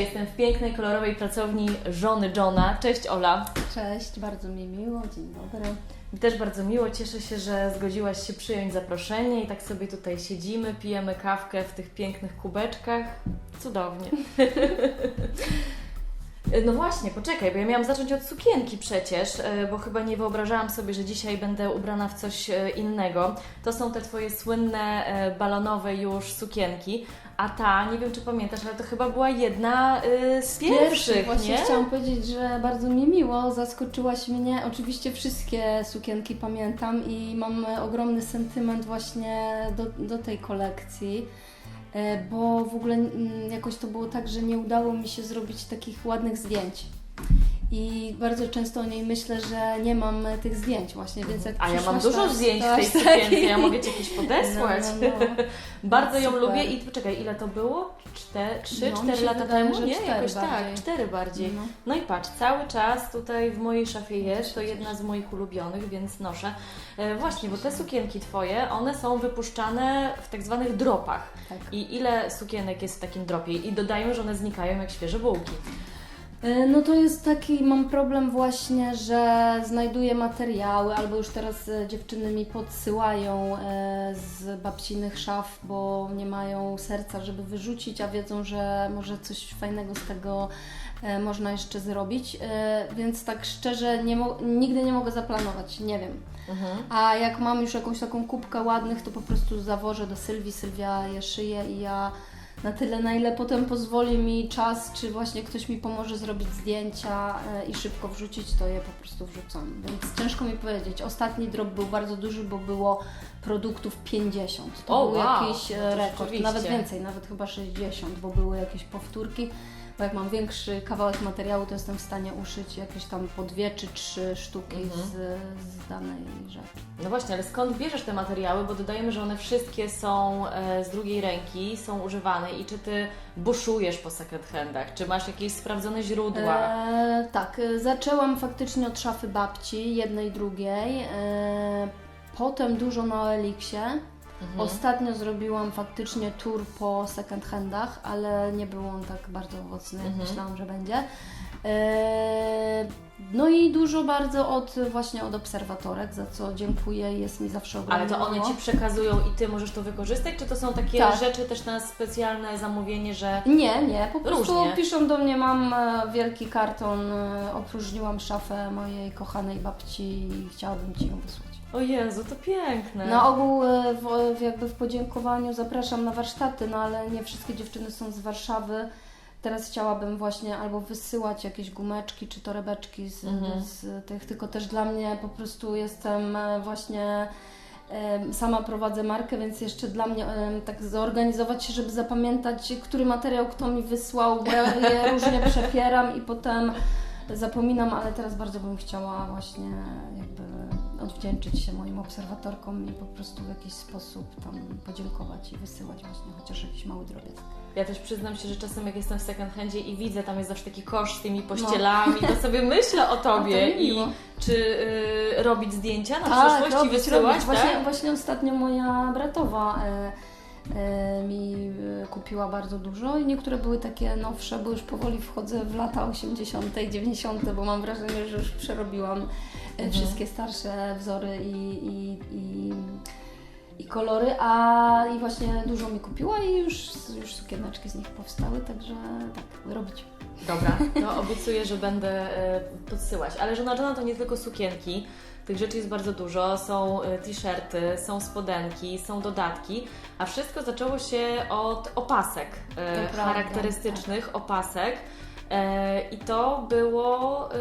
Dzisiaj jestem w pięknej, kolorowej pracowni żony Johna. Cześć Ola. Cześć, bardzo mi miło, dzień dobry. Mi też bardzo miło, cieszę się, że zgodziłaś się przyjąć zaproszenie i tak sobie tutaj siedzimy, pijemy kawkę w tych pięknych kubeczkach. Cudownie. No właśnie, poczekaj, bo ja miałam zacząć od sukienki przecież, e, bo chyba nie wyobrażałam sobie, że dzisiaj będę ubrana w coś e, innego. To są te Twoje słynne e, balonowe już sukienki, a ta, nie wiem czy pamiętasz, ale to chyba była jedna e, z pierwszych, Właśnie nie? chciałam powiedzieć, że bardzo mi miło, zaskoczyłaś mnie. Oczywiście wszystkie sukienki pamiętam i mam e, ogromny sentyment właśnie do, do tej kolekcji. E, Bo w ogóle mm, jakoś to było tak, że nie udało mi się zrobić takich ładnych zdjęć. I bardzo często o niej myślę, że nie mam tych zdjęć właśnie, więc jak A ja mam dużo to- zdjęć to w tej aż sukience, taki- ja mogę Ci jakieś podesłać. No, no, no. Bardzo ją Super. lubię i poczekaj, ile to było? Trzy, No, cztery się lata wydaje, temu? Nie, cztery jakoś tak, bardziej. cztery bardziej. No. No i patrz, cały czas tutaj w mojej szafie jest, to jedna z moich ulubionych, więc noszę. E, właśnie, bo te sukienki Twoje, one są wypuszczane w tak zwanych dropach. Tak. I ile sukienek jest w takim dropie? I dodają, że one znikają jak świeże bułki. E, No to jest taki, mam problem właśnie, że znajduję materiały, albo już teraz e, dziewczyny mi podsyłają e, z babcinych szaf, bo nie mają serca, żeby wyrzucić, a wiedzą, że może coś fajnego z tego można jeszcze zrobić. Więc tak szczerze, nie nigdy nie mogę zaplanować, nie wiem. Mhm. A jak mam już jakąś taką kubkę ładnych, to po prostu zawożę do Sylwii, Sylwia je szyje i ja na tyle, na ile potem pozwoli mi czas, czy właśnie ktoś mi pomoże zrobić zdjęcia e, i szybko wrzucić, to je po prostu wrzucam. Więc ciężko mi powiedzieć. Ostatni drop był bardzo duży, bo było produktów 50. To O, był wow. jakiś e, No rekord, nawet więcej, nawet chyba 60, bo były jakieś powtórki. Bo jak mam większy kawałek materiału, to jestem w stanie uszyć jakieś tam po dwie czy trzy sztuki Mhm. z, z danej rzeczy. No właśnie, ale skąd bierzesz te materiały? Bo dodajemy, że one wszystkie są e, z drugiej ręki, są używane. I czy Ty buszujesz po second handach? Czy masz jakieś sprawdzone źródła? E, tak, zaczęłam faktycznie od szafy babci, jednej, drugiej. E, potem dużo na OLX-ie. Mhm. Ostatnio zrobiłam faktycznie tour po second handach, ale nie był on tak bardzo owocny, jak Mhm. myślałam, że będzie. E, no i dużo bardzo od właśnie od obserwatorek, za co dziękuję, jest mi zawsze ogromnie Ale to one. Ci przekazują i Ty możesz to wykorzystać? Czy to są takie Tak. rzeczy też na specjalne zamówienie, że Nie, nie, po prostu Różnie. piszą do mnie, mam e, wielki karton, e, opróżniłam szafę mojej kochanej babci i chciałabym Ci ją wysłać. O Jezu, to piękne. Na ogół e, w, w jakby w podziękowaniu zapraszam na warsztaty, no ale nie wszystkie dziewczyny są z Warszawy. Teraz chciałabym właśnie albo wysyłać jakieś gumeczki czy torebeczki z, Mhm. z tych, tylko też dla mnie po prostu jestem e, właśnie sama prowadzę markę, więc jeszcze dla mnie tak zorganizować się, żeby zapamiętać, który materiał kto mi wysłał, bo ja je różnie przepieram i potem zapominam, ale teraz bardzo bym chciała właśnie jakby odwdzięczyć się moim obserwatorkom i po prostu w jakiś sposób tam podziękować i wysyłać właśnie chociaż jakiś mały drobiazg. Ja też przyznam się, że czasem jak jestem w second handzie i widzę, tam jest zawsze taki kosz z tymi pościelami, to sobie myślę o Tobie No. i czy y, robić zdjęcia na przyszłość i robić, wysyłać, robić. Właśnie, tak? właśnie ostatnio moja bratowa e, mi e, kupiła bardzo dużo i niektóre były takie nowsze, bo już powoli wchodzę w lata 80., 90., bo mam wrażenie, że już przerobiłam e, Mhm. wszystkie starsze wzory i, i, i, i kolory, a i właśnie dużo mi kupiła i już, już sukieneczki z nich powstały, także tak, robić. Dobra, to obiecuję, że będę e, podsyłać. Ale żona Johna to nie tylko sukienki. Tych rzeczy jest bardzo dużo. Są e, t-shirty, są spodenki, są dodatki, a wszystko zaczęło się od opasek e, prawda, charakterystycznych opasek. E, I to było e,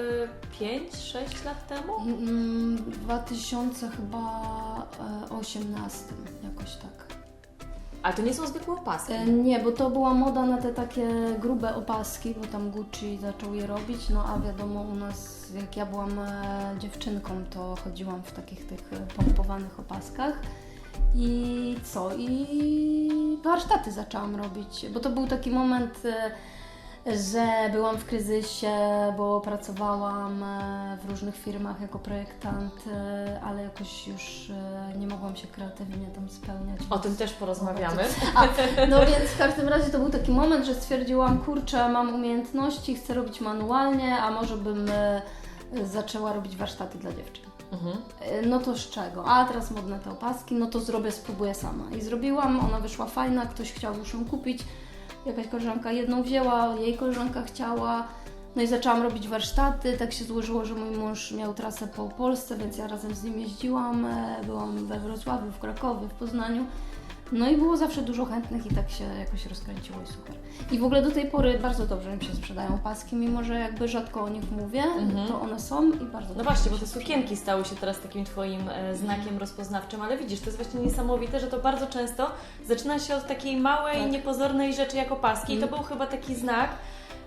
5-6 lat temu? Mm, W 2000 chyba e, 18 jakoś tak. Ale to nie są zwykłe opaski. E, Nie, bo to była moda na te takie grube opaski, bo tam Gucci zaczął je robić, no a wiadomo u nas, jak ja byłam e, dziewczynką, to chodziłam w takich tych e, pompowanych opaskach. I co? I warsztaty zaczęłam robić, bo to był taki moment, e, że byłam w kryzysie, bo pracowałam e, w różnych firmach jako projektant, e, ale jakoś już e, nie mogłam się kreatywnie tam spełniać. O tym też porozmawiamy. A, no więc w każdym razie to był taki moment, że stwierdziłam, kurczę, mam umiejętności, chcę robić manualnie, a może bym zaczęła robić warsztaty dla dziewczyn. Mhm. No to z czego? A teraz modne te opaski, no to zrobię, spróbuję sama. I zrobiłam, ona wyszła fajna, ktoś chciał już ją kupić. Jakaś koleżanka jedną wzięła, jej koleżanka chciała. No i zaczęłam robić warsztaty. Tak się złożyło, że mój mąż miał trasę po Polsce, więc ja razem z nim jeździłam. E, Byłam we Wrocławiu, w Krakowie, w Poznaniu. No i było zawsze dużo chętnych i tak się jakoś rozkręciło i super. I w ogóle do tej pory bardzo dobrze mi się sprzedają paski, mimo że jakby rzadko o nich mówię, Mhm. to one są i bardzo No właśnie, bo te sukienki stały się teraz takim Twoim e, znakiem rozpoznawczym, ale widzisz, to jest właśnie niesamowite, że to bardzo często zaczyna się od takiej małej, Tak. niepozornej rzeczy jak opaski i to Mm. był chyba taki znak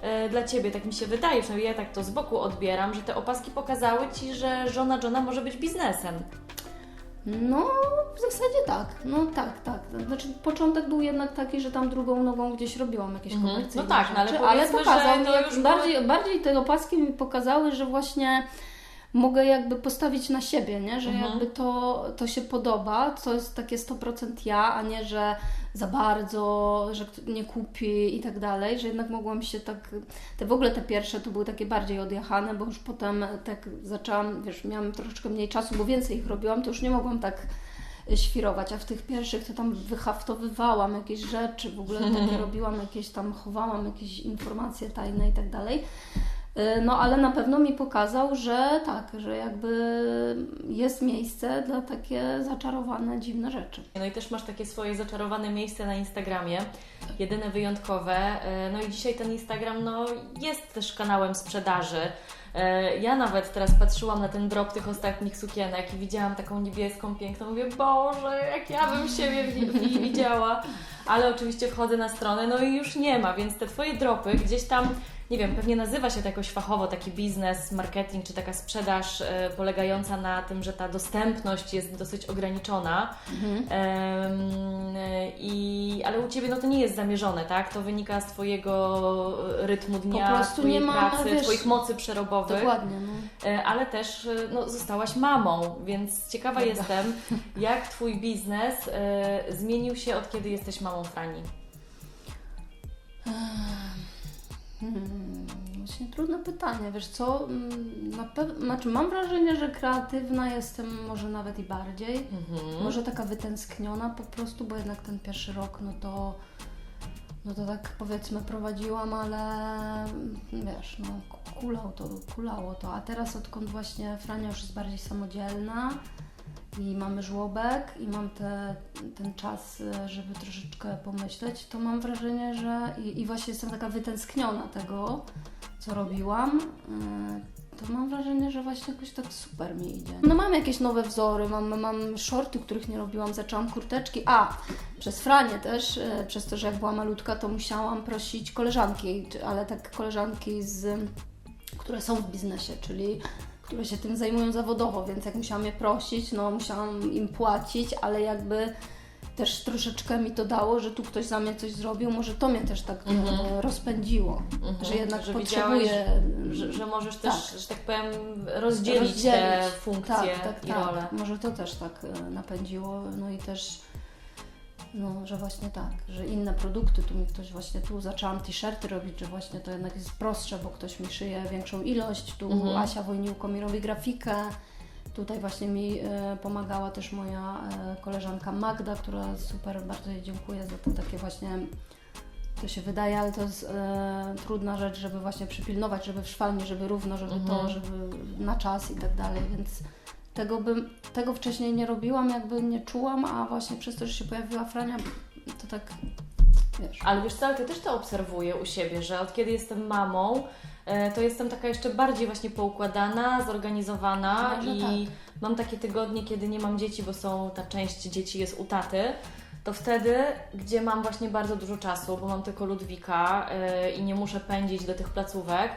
e, dla Ciebie, tak mi się wydaje, przynajmniej ja tak to z boku odbieram, że te opaski pokazały Ci, że żona Johna może być biznesem. No, w zasadzie tak. No tak, tak. Znaczy początek był jednak taki, że tam drugą nogą gdzieś robiłam jakieś Mhm. komercyjne No tak, no ale rzeczy, powiedzmy, że pokazał to mi, już było- bardziej, bardziej te opaski mi pokazały, że właśnie mogę jakby postawić na siebie, nie? Że Mhm. jakby to, to się podoba, to jest takie 100% ja, a nie, że za bardzo, że nie kupi i tak dalej, że jednak mogłam się tak, te w ogóle te pierwsze to były takie bardziej odjechane, bo już potem tak zaczęłam, wiesz, miałam troszeczkę mniej czasu, bo więcej ich robiłam, to już nie mogłam tak świrować, a w tych pierwszych to tam wyhaftowywałam jakieś rzeczy, w ogóle takie robiłam, jakieś tam chowałam jakieś informacje tajne i tak dalej. Y, No ale na pewno mi pokazał, że tak, że jakby jest miejsce dla takie zaczarowane, dziwne rzeczy. No i też masz takie swoje zaczarowane miejsce na Instagramie, jedyne wyjątkowe. E, No i dzisiaj ten Instagram no, jest też kanałem sprzedaży. E, Ja nawet teraz patrzyłam na ten drop tych ostatnich sukienek i widziałam taką niebieską, piękną. Mówię, Boże, jak ja bym siebie widziała. Ale oczywiście wchodzę na stronę, no i już nie ma, więc te Twoje dropy gdzieś tam, nie wiem, pewnie nazywa się to jakoś fachowo, taki biznes, marketing, czy taka sprzedaż e, polegająca na tym, że ta dostępność jest dosyć ograniczona. Em, i, ale u Ciebie no to nie jest zamierzone, tak? To wynika z Twojego rytmu dnia, Po prostu nie ma, pracy, wiesz, Twoich mocy przerobowych. Dokładnie, no. E, ale też e, no, zostałaś mamą, więc ciekawa Prawda. jestem, jak Twój biznes e, zmienił się od kiedy jesteś mamą Frani. Hmm, właśnie trudne pytanie. Wiesz co, mm, na pew- znaczy mam wrażenie, że kreatywna jestem może nawet i bardziej. Mhm. Może taka wytęskniona po prostu, bo jednak ten pierwszy rok, no to, no to tak powiedzmy prowadziłam, ale wiesz, no kulał to, kulało to. A teraz odkąd właśnie Frania już jest bardziej samodzielna i mamy żłobek i mam te, ten czas, e, żeby troszeczkę pomyśleć, to mam wrażenie, że i, i właśnie jestem taka wytęskniona tego, co robiłam. e, to mam wrażenie, że właśnie jakoś tak super mi idzie. No mam jakieś nowe wzory, mam, mam shorty, których nie robiłam, zaczęłam kurteczki. A, przez Franię też, e, przez to, że jak była malutka, to musiałam prosić koleżanki, ale tak koleżanki z, które są w biznesie, czyli się tym zajmują zawodowo, więc jak musiałam je prosić, no musiałam im płacić, ale jakby też troszeczkę mi to dało, że tu ktoś za mnie coś zrobił, może to mnie też tak Mhm. e, rozpędziło, Mhm. że jednak Że potrzebuję... Że, że możesz też, Tak. że tak powiem, rozdzielić, te funkcje tak, tak, i tak. role. Może to też tak e, napędziło, no i też, no, że właśnie tak, że inne produkty, tu mi ktoś właśnie, tu zaczęłam t-shirty robić, że właśnie to jednak jest prostsze, bo ktoś mi szyje większą ilość, tu Mhm. Asia Wojniłko mi robi grafikę, tutaj właśnie mi e, pomagała też moja e, koleżanka Magda, która super, bardzo jej dziękuję za to takie właśnie to się wydaje, ale to jest e, trudna rzecz, żeby właśnie przypilnować, żeby w szwalni, żeby równo, żeby Mhm. to, żeby na czas i tak dalej, więc tego bym, tego wcześniej nie robiłam, jakby nie czułam, a właśnie przez to, że się pojawiła Frania, to tak, wiesz. Ale wiesz co, ale Ty też to obserwuję u siebie, że od kiedy jestem mamą, e, to jestem taka jeszcze bardziej właśnie poukładana, zorganizowana Może i tak. mam takie tygodnie, kiedy nie mam dzieci, bo są, ta część dzieci jest u taty, to wtedy, gdzie mam właśnie bardzo dużo czasu, bo mam tylko Ludwika e, i nie muszę pędzić do tych placówek,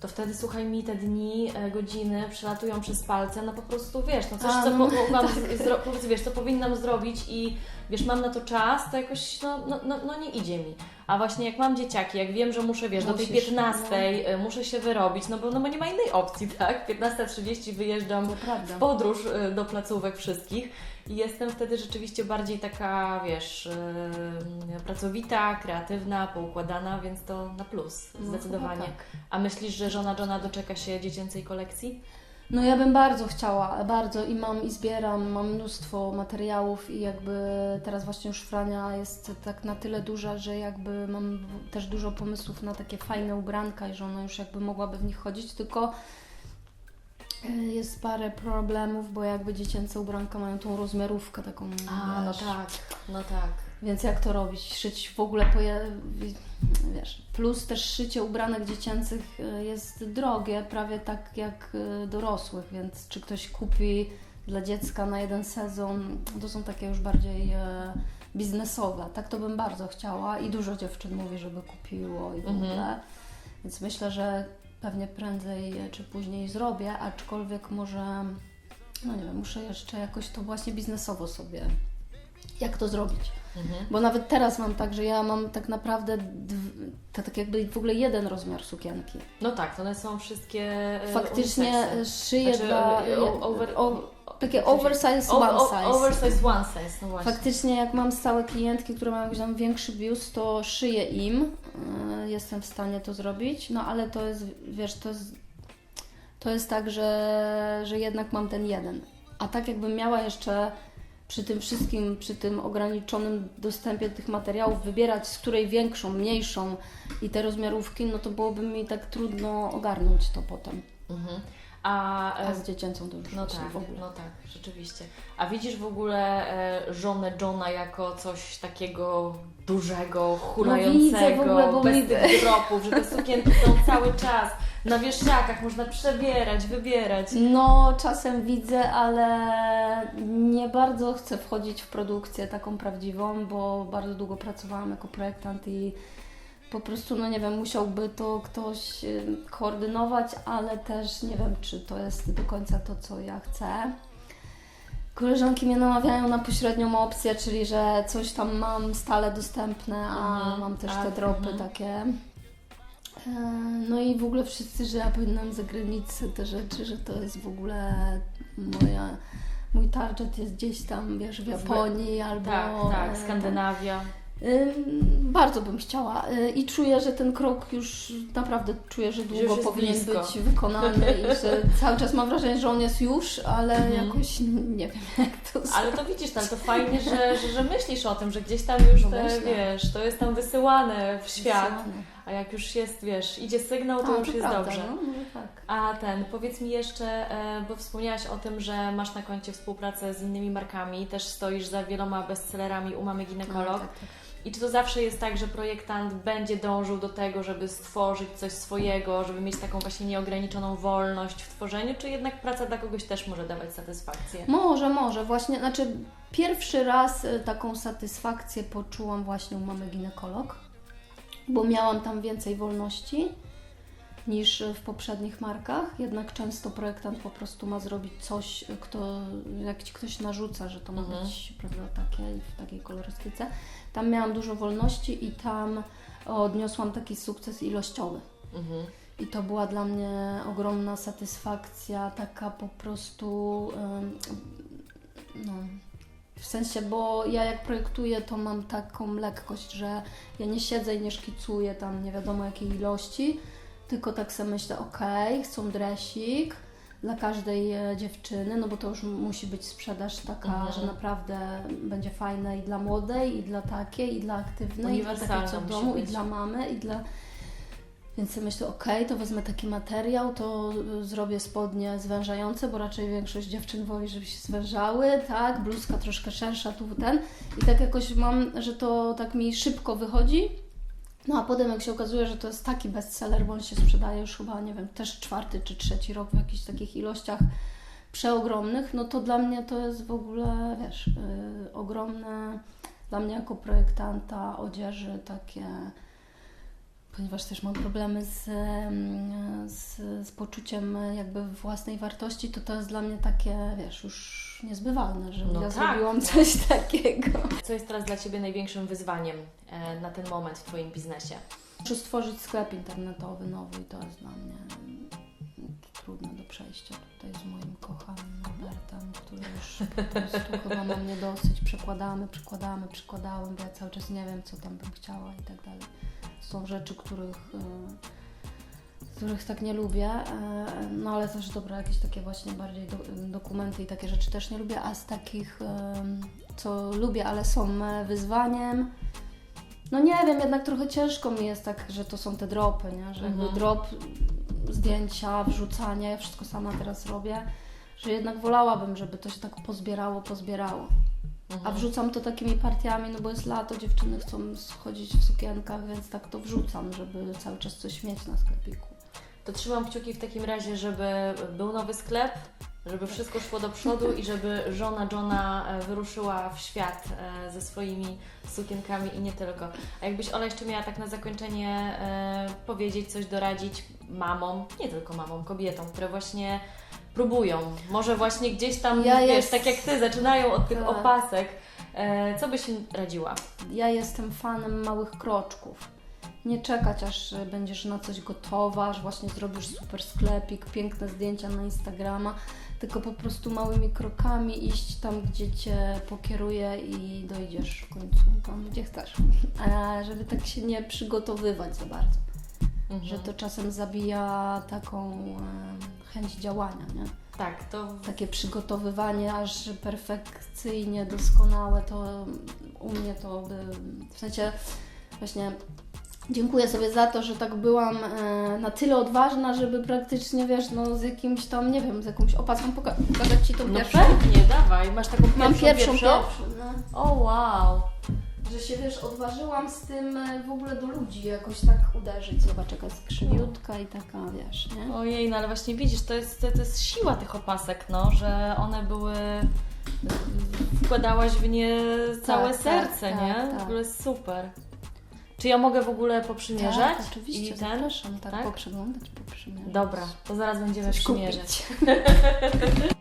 to wtedy słuchaj mi te dni, e, godziny przelatują przez palce, no po prostu wiesz, no coś co po, zro, powiedz, wiesz, co powinnam zrobić i wiesz, mam na to czas, to jakoś no, no, no, no nie idzie mi. A właśnie jak mam dzieciaki, jak wiem, że muszę, wiesz, do tej Musisz, 15 y, muszę się wyrobić, no bo, no bo nie ma innej opcji, tak? 15.30 wyjeżdżam w podróż y, do placówek wszystkich i jestem wtedy rzeczywiście bardziej taka, wiesz, y, pracowita, kreatywna, poukładana, więc to na plus, No, zdecydowanie. chyba tak. A myślisz, że żona Johna doczeka się dziecięcej kolekcji? No ja bym bardzo chciała, bardzo i mam i zbieram, mam mnóstwo materiałów i jakby teraz właśnie już Frania jest tak na tyle duża, że jakby mam też dużo pomysłów na takie fajne ubranka i że ona już jakby mogłaby w nich chodzić, tylko y, jest parę problemów, bo jakby dziecięce ubranka mają tą rozmiarówkę taką, A, no wiesz, tak, no tak. Więc jak to robić? Szyć w ogóle wiesz. Plus też szycie ubranek dziecięcych y, jest drogie, prawie tak jak y, dorosłych, więc czy ktoś kupi dla dziecka na jeden sezon, to są takie już bardziej e, biznesowe. Tak to bym bardzo chciała i dużo dziewczyn mówi, żeby kupiło i w Mhm. ogóle. Więc myślę, że pewnie prędzej e, czy później zrobię, aczkolwiek może, no nie wiem, muszę jeszcze jakoś to właśnie biznesowo sobie, jak to zrobić. Mhm. Bo nawet teraz mam tak, że ja mam tak naprawdę to tak jakby w ogóle jeden rozmiar sukienki. No tak, one są wszystkie e, Faktycznie uniseksy. szyję Znaczy, dla... e, over- o, takie oversize, one size. Oversize one size, no właśnie. Faktycznie jak mam stałe klientki, które mają jakiś tam większy biust, to szyję im. Jestem w stanie to zrobić, no ale to jest, wiesz, to jest, to jest tak, że, że jednak mam ten jeden. A tak jakbym miała jeszcze przy tym wszystkim, przy tym ograniczonym dostępie tych materiałów wybierać, z której większą, mniejszą i te rozmiarówki, no to byłoby mi tak trudno ogarnąć to potem. Mhm. A, A z dziecięcą to już No tak, w ogóle. no tak, rzeczywiście. A widzisz w ogóle e, żonę Johna jako coś takiego dużego, hulającego, widzę w ogóle, bo bez mi- tych dropów, że te sukienki są cały czas na wieszakach, można przebierać, wybierać. No, czasem widzę, ale nie bardzo chcę wchodzić w produkcję taką prawdziwą, bo bardzo długo pracowałam jako projektant i po prostu, no nie wiem, musiałby to ktoś koordynować, ale też nie wiem, czy to jest do końca to, co ja chcę. Koleżanki mnie namawiają na pośrednią opcję, czyli że coś tam mam stale dostępne, a Mhm. mam też te dropy mhm. takie. E, No i w ogóle wszyscy, że ja powinnam za granicę te rzeczy, że to jest w ogóle moja, mój target jest gdzieś tam, wiesz, w Japonii albo... Tak, tak, e, Skandynawia. Ym, Bardzo bym chciała i czuję, że ten krok już naprawdę czuję, że długo jest powinien blisko. być wykonany i że cały czas mam wrażenie, że on jest już, ale Mhm. jakoś nie wiem jak to Ale to widzisz, ale to fajnie, że, że, że myślisz o tym, że gdzieś tam już No te, myślę. wiesz, to jest tam wysyłane w świat, Wysyłane. A jak już jest, wiesz, idzie sygnał, to A, już jest prawda, dobrze. No, tak. A ten, powiedz mi jeszcze, e, bo wspomniałaś o tym, że masz na koncie współpracę z innymi markami, też stoisz za wieloma bestsellerami u Mamy Ginekolog. No, tak, tak. I czy to zawsze jest tak, że projektant będzie dążył do tego, żeby stworzyć coś swojego, żeby mieć taką właśnie nieograniczoną wolność w tworzeniu, czy jednak praca dla kogoś też może dawać satysfakcję? Może, może. Właśnie, znaczy pierwszy raz y, taką satysfakcję poczułam właśnie u mamy ginekolog, bo miałam tam więcej wolności niż w poprzednich markach. Jednak często projektant po prostu ma zrobić coś, kto, jak Ci ktoś narzuca, że to ma Mhm. być prawda, takie i w takiej kolorystyce. Tam miałam dużo wolności i tam odniosłam taki sukces ilościowy. Mhm. I to była dla mnie ogromna satysfakcja, taka po prostu. no, w sensie, bo ja jak projektuję, to mam taką lekkość, że ja nie siedzę i nie szkicuję tam nie wiadomo jakiej ilości, tylko tak sobie myślę, okej, chcą dresik dla każdej e, dziewczyny, no bo to już musi być sprzedaż taka, Mhm. że naprawdę będzie fajne i dla młodej, i dla takiej, i dla aktywnej, i dla takiej co domu, i dla mamy, i dla... Więc myślę, okej, to wezmę taki materiał, to y, zrobię spodnie zwężające, bo raczej większość dziewczyn woli, żeby się zwężały, tak, bluzka troszkę szersza, tu ten. I tak jakoś mam, że to tak mi szybko wychodzi. No a potem jak się okazuje, że to jest taki bestseller, bo on się sprzedaje już chyba, nie wiem, też czwarty czy trzeci rok w jakichś takich ilościach przeogromnych, no to dla mnie to jest w ogóle, wiesz, yy, ogromne, dla mnie jako projektanta odzieży takie ponieważ też mam problemy z, z, z poczuciem jakby własnej wartości, to to jest dla mnie takie, wiesz, już niezbywalne, że No ja tak. zrobiłam coś takiego. Co jest teraz dla Ciebie największym wyzwaniem e, na ten moment w Twoim biznesie? Muszę stworzyć sklep internetowy nowy i to jest dla mnie trudne do przejścia tutaj z moim kochanym Robertem, który już po prostu chyba ma mnie dosyć. Przekładamy, przekładamy, przekładałem, bo ja cały czas nie wiem, co tam bym chciała i tak dalej. Są rzeczy, których, y, których tak nie lubię, y, no ale też dobra, jakieś takie właśnie bardziej do, dokumenty i takie rzeczy też nie lubię, a z takich, y, co lubię, ale są e, wyzwaniem, no nie wiem, jednak trochę ciężko mi jest tak, że to są te dropy, nie? Że jakby Mhm. drop, zdjęcia, wrzucanie, ja wszystko sama teraz robię, że jednak wolałabym, żeby to się tak pozbierało, pozbierało. A Mhm. wrzucam to takimi partiami, no bo jest lato, dziewczyny chcą chodzić w sukienkach, więc tak to wrzucam, żeby cały czas coś mieć na sklepiku. To trzymam kciuki w takim razie, żeby był nowy sklep, żeby wszystko szło do przodu i żeby żona Johna e, wyruszyła w świat e, ze swoimi sukienkami i nie tylko. A jakbyś Ola jeszcze miała tak na zakończenie e, powiedzieć, coś doradzić mamom, nie tylko mamom, kobietom, które właśnie próbują, może właśnie gdzieś tam, Ja wiesz, jest- tak jak Ty, zaczynają od tych Tak. opasek, e, co byś radziła? Ja jestem fanem małych kroczków. Nie czekać, aż będziesz na coś gotowa, aż właśnie zrobisz super sklepik, piękne zdjęcia na Instagrama, tylko po prostu małymi krokami iść tam, gdzie Cię pokieruje i dojdziesz w końcu tam, gdzie chcesz. A żeby tak się nie przygotowywać za bardzo, Mhm. że to czasem zabija taką e, chęć działania, nie? Tak, to takie przygotowywanie aż perfekcyjnie, doskonałe, to u mnie to w sensie właśnie dziękuję sobie za to, że tak byłam e, na tyle odważna, żeby praktycznie, wiesz, no z jakimś tam, nie wiem, z jakąś opaską poka- pokazać Ci tą no pierwszą. pewnie, dawaj, masz taką Mam pierwszą, pierwszą? pierwszą, no. O wow! Że się, wiesz, odważyłam z tym e, w ogóle do ludzi jakoś tak uderzyć. Zobacz, jaka jest krzywiutka i taka, wiesz, nie? Ojej, no ale właśnie widzisz, to jest, to, to jest siła tych opasek, no, że one były. Wkładałaś w nie całe tak, serce, tak, nie? tak. W ogóle super. Czy ja mogę w ogóle poprzymierzać? Tak, oczywiście, I ten? zapraszam, tak, tak? poprzeglądać, poprzymierzać. Dobra, to zaraz będziemy Coś przymierzać. kupić.